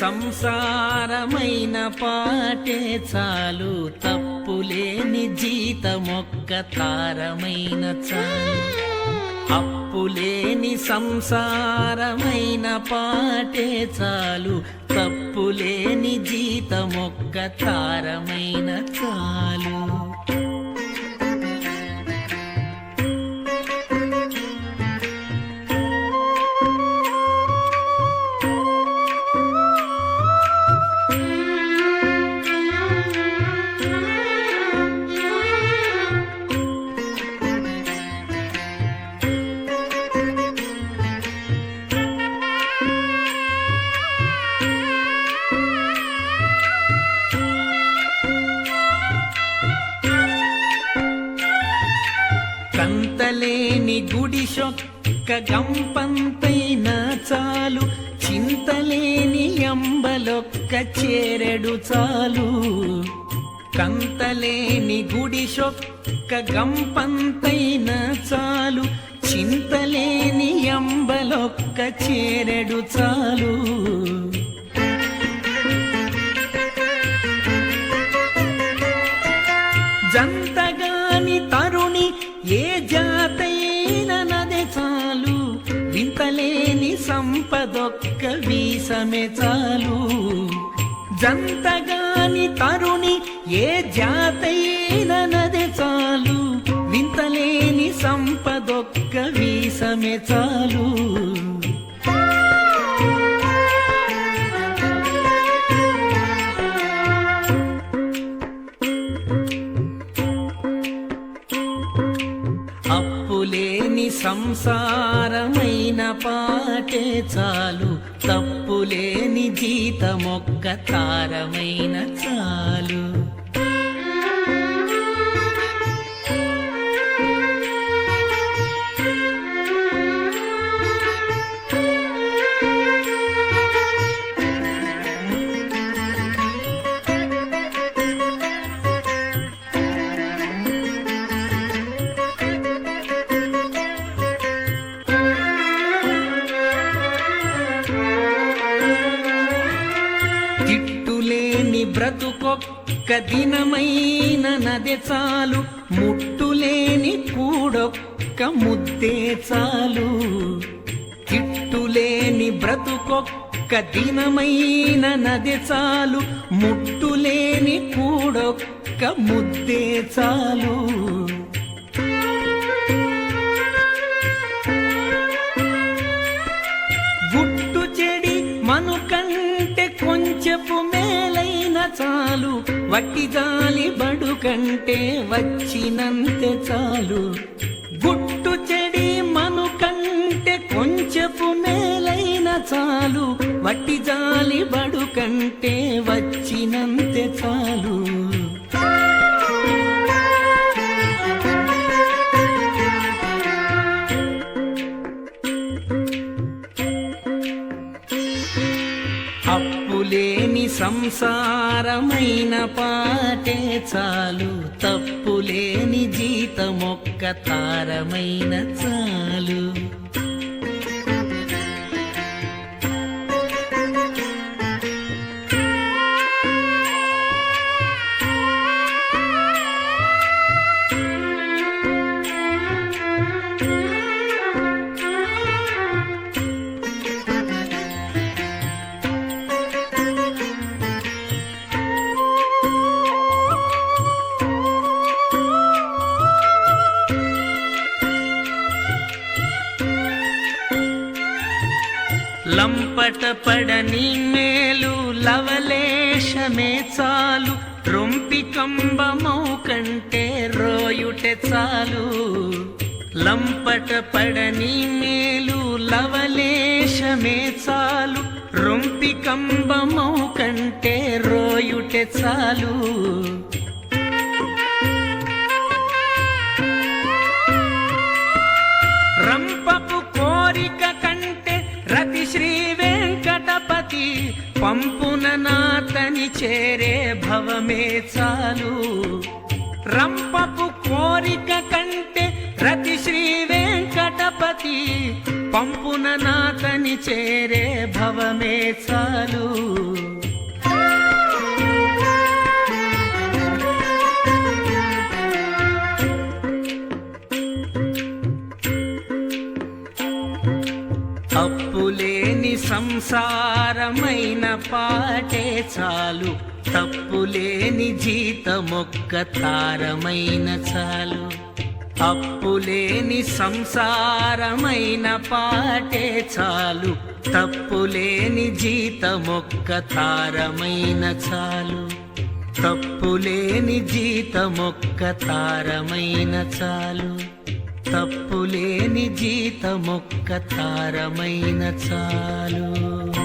సంసారమైన పాటే చాలు. తప్పులేని జీతమొక్క తారమైన చాలు అప్పులేని సంసారమైన పాటే చాలు. తప్పులేని జీతమొక్క తారమైన చాలు. గుడిసొక్క గంపంతైనా చాలు. చింతలేని ఎంబలొక్క చేరడు చాలు. కంతలేని గుడిసొక్క గంపంతైన చాలు. చింతలేని ఎంబలొక్క చేరడు చాలు. వింతలేని సంపదొక్క వీసమే చాలు. జంతగాని తరుణి ఏ జాతైన చాలు. వింతలేని సంపదొక్క వీసమే చాలు. సంసారమైన పాటే చాలు. తప్పులేని జీతమొక్క తారమైన చాలు. బ్రతుకొక్క దినమైన నదే చాలు. ముట్టులేని కూడొక్క ముద్దే చాలు. తిట్టులేని బ్రతుకొక్క దినమైన నది చాలు. ముట్టులేని కూడొక్క ముద్దే చాలు. గుట్టు చెడి మనుకంటే కొంచెపు మే చాలు వట్టి జాలి బడు కంటే వచ్చినంతే చాలు. గుట్టు చెడి మను కంటే కొంచెపు మేలైన చాలు వట్టి జాలి బడు కంటే వచ్చి సారమైన పాటే చాలు. తప్పులేని జీతమొక్క తారమైన చాలు. లంపట పడని మేలు లవలేశమే చాలు. రొంపి కంబమౌ కంటే రోయుటె చాలు. లంపట పడని మేలు లవలేశమే చాలు. రొంపి కంబమౌ కంటే రోయుటె చాలు. పంపున నాతని చేరే భవమే చాలు. రంపపు కోరిక కంటే ప్రతి శ్రీ వెంకటపతి పంపున నాతని చేరే భవమే చాలు. అప్పులేని సంసారమై పాటే చాలు. తప్పులేని జీతమొక్క తారమైన చాలు. అప్పులేని సంసారమైన పాటే చాలు. తప్పులేని జీతమొక్క తారమైన చాలు. తప్పులేని జీతమొక్క తారమైన చాలు. తప్పులేని జీతమొక్క తారమైన చాలు.